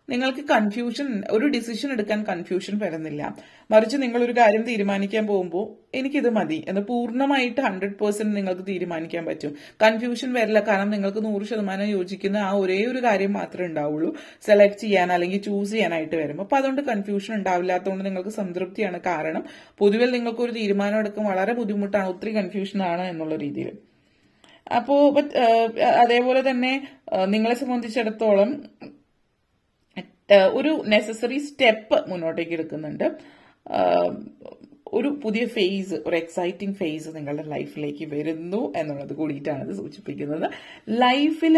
നിങ്ങൾക്ക് കൺഫ്യൂഷൻ ഒരു ഡിസിഷൻ എടുക്കാൻ കൺഫ്യൂഷൻ വരുന്നില്ല. മറിച്ച് നിങ്ങൾ ഒരു കാര്യം തീരുമാനിക്കാൻ പോകുമ്പോൾ എനിക്കിത് മതി എന്ന് പൂർണമായിട്ട് ഹൺഡ്രഡ് പേഴ്സെന്റ് നിങ്ങൾക്ക് തീരുമാനിക്കാൻ പറ്റും. കൺഫ്യൂഷൻ വരില്ല. കാരണം നിങ്ങൾക്ക് നൂറ് ശതമാനം യോജിക്കുന്ന ആ ഒരേ ഒരു കാര്യം മാത്രമേ ഉണ്ടാവുള്ളൂ. സെലക്ട് ചെയ്യാൻ അല്ലെങ്കിൽ ചൂസ് ചെയ്യാനായിട്ട് വരും അപ്പൊ അതുകൊണ്ട് കൺഫ്യൂഷൻ ഉണ്ടാവില്ലാത്തതുകൊണ്ട് നിങ്ങൾക്ക് സംതൃപ്തിയാണ് കാരണം പൊതുവെ നിങ്ങൾക്ക് ഒരു തീരുമാനം എടുക്കാൻ വളരെ ബുദ്ധിമുട്ടാണ്. ഒത്തിരി കൺഫ്യൂഷനാണ് എന്നുള്ള രീതിയിൽ. അപ്പോ but, അതേപോലെ തന്നെ നിങ്ങളെ സംബന്ധിച്ചിടത്തോളം ഒരു നെസസറി സ്റ്റെപ്പ് മുന്നോട്ടേക്ക് എടുക്കുന്നുണ്ട്. ഒരു പുതിയ ഫേസ് ഒരു എക്സൈറ്റിംഗ് ഫേസ് നിങ്ങളുടെ ലൈഫിലേക്ക് വരുന്നു എന്നുള്ളത് കൂടിയിട്ടാണ് ഇത് സൂചിപ്പിക്കുന്നത്. ലൈഫിൽ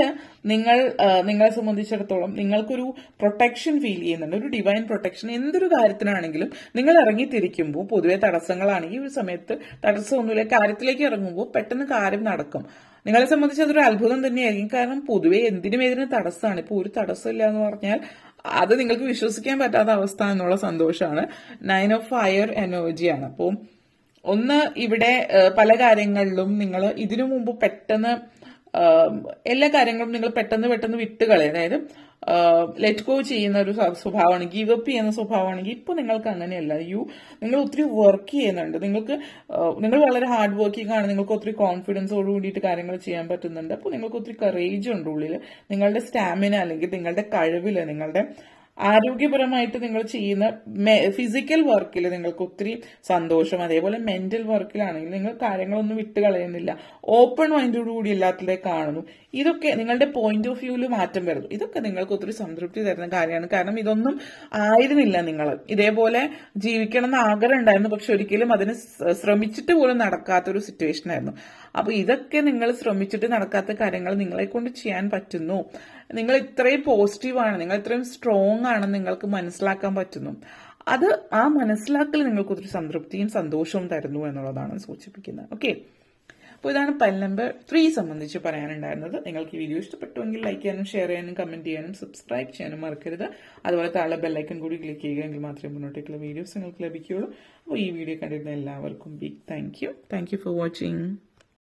നിങ്ങൾ നിങ്ങളെ സംബന്ധിച്ചിടത്തോളം നിങ്ങൾക്കൊരു പ്രൊട്ടക്ഷൻ ഫീൽ ചെയ്യുന്നുണ്ട്. ഒരു ഡിവൈൻ പ്രൊട്ടക്ഷൻ എന്തൊരു കാര്യത്തിനാണെങ്കിലും നിങ്ങൾ ഇറങ്ങിത്തിരിക്കുമ്പോൾ പൊതുവെ തടസ്സങ്ങളാണെങ്കിൽ ഒരു സമയത്ത് തടസ്സമൊന്നുമില്ല. കാര്യത്തിലേക്ക് ഇറങ്ങുമ്പോൾ പെട്ടെന്ന് കാര്യം നടക്കും. നിങ്ങളെ സംബന്ധിച്ച് അതൊരു അത്ഭുതം തന്നെയായിരിക്കും. കാരണം പൊതുവെ എന്തിനും ഏതിനും തടസ്സമാണ്. ഇപ്പോൾ ഒരു തടസ്സമില്ല എന്ന് പറഞ്ഞാൽ അത് നിങ്ങൾക്ക് വിശ്വസിക്കാൻ പറ്റാത്ത അവസ്ഥ എന്നുള്ള സന്തോഷമാണ്. നയൻ ഓഫ് ഫയർ എനർജിയാണ് അപ്പോൾ ഒന്ന് ഇവിടെ പല കാര്യങ്ങളിലും നിങ്ങൾ ഇതിനു മുമ്പ് പെട്ടെന്ന് എല്ലാ കാര്യങ്ങളും നിങ്ങൾ പെട്ടെന്ന് പെട്ടെന്ന് വിട്ട് കളയും. അതായത് ലെറ്റ് ഗോ ചെയ്യുന്ന ഒരു സ്വഭാവമാണ് ഗീവ് അപ്പ് ചെയ്യുന്ന സ്വഭാവമാണെങ്കിൽ ഇപ്പൊ നിങ്ങൾക്ക് അങ്ങനെയല്ല. യു നിങ്ങൾ ഒത്തിരി വർക്ക് ചെയ്യുന്നുണ്ട്. നിങ്ങൾക്ക് നിങ്ങൾ വളരെ ഹാർഡ് വർക്കിംഗ് ആണ്. നിങ്ങൾക്ക് ഒത്തിരി കോൺഫിഡൻസോട് കൂടിയിട്ട് കാര്യങ്ങൾ ചെയ്യാൻ പറ്റുന്നുണ്ട്. അപ്പോൾ നിങ്ങൾക്ക് ഒത്തിരി കറേജ് ഉണ്ട് ഉള്ളിൽ നിങ്ങളുടെ സ്റ്റാമിന അല്ലെങ്കിൽ നിങ്ങളുടെ കഴിവിൽ നിങ്ങളുടെ ആരോഗ്യപരമായിട്ട് നിങ്ങൾ ചെയ്യുന്ന ഫിസിക്കൽ വർക്കിൽ നിങ്ങൾക്ക് ഒത്തിരി സന്തോഷം അതേപോലെ മെന്റൽ വർക്കിലാണെങ്കിൽ നിങ്ങൾ കാര്യങ്ങളൊന്നും വിട്ട് കളയുന്നില്ല. ഓപ്പൺ മൈൻഡോട് കൂടി എല്ലാത്തിലേക്ക് കാണുന്നു. ഇതൊക്കെ നിങ്ങളുടെ പോയിന്റ് ഓഫ് വ്യൂവിൽ മാറ്റം വരുന്നു. ഇതൊക്കെ നിങ്ങൾക്ക് ഒത്തിരി സംതൃപ്തി തരുന്ന കാര്യമാണ്. കാരണം ഇതൊന്നും ആയിരുന്നില്ല നിങ്ങൾ. ഇതേപോലെ ജീവിക്കണം എന്ന് ആഗ്രഹം ഉണ്ടായിരുന്നു. പക്ഷെ ഒരിക്കലും അതിന് ശ്രമിച്ചിട്ട് പോലും നടക്കാത്തൊരു സിറ്റുവേഷൻ ആയിരുന്നു. അപ്പൊ ഇതൊക്കെ നിങ്ങൾ ശ്രമിച്ചിട്ട് നടക്കാത്ത കാര്യങ്ങൾ നിങ്ങളെ കൊണ്ട് ചെയ്യാൻ പറ്റുന്നു. നിങ്ങൾ ഇത്രയും പോസിറ്റീവാണ് നിങ്ങൾ ഇത്രയും സ്ട്രോങ് ആണെന്ന് നിങ്ങൾക്ക് മനസ്സിലാക്കാൻ പറ്റുന്നു. അത് ആ മനസ്സിലാക്കൽ നിങ്ങൾക്ക് ഒത്തിരി സംതൃപ്തിയും സന്തോഷവും തരുന്നു എന്നുള്ളതാണ് സൂചിപ്പിക്കുന്നത്. ഓക്കെ അപ്പോൾ ഇതാണ് പൽ നമ്പർ ത്രീ സംബന്ധിച്ച് പറയാനുണ്ടായിരുന്നത്. നിങ്ങൾക്ക് ഈ വീഡിയോ ഇഷ്ടപ്പെട്ടുവെങ്കിൽ ലൈക്ക് ചെയ്യാനും ഷെയർ ചെയ്യാനും കമന്റ് ചെയ്യാനും സബ്സ്ക്രൈബ് ചെയ്യാനും മറക്കരുത്. അതുപോലെ താഴെ ബെല്ലൈക്കൺ കൂടി ക്ലിക്ക് ചെയ്യുകയെങ്കിൽ മാത്രമേ മുന്നോട്ടേക്കുള്ള വീഡിയോസ് നിങ്ങൾക്ക് ലഭിക്കുകയുള്ളൂ. അപ്പോൾ ഈ വീഡിയോ കണ്ടിരുന്ന എല്ലാവർക്കും big thank you thank you for watching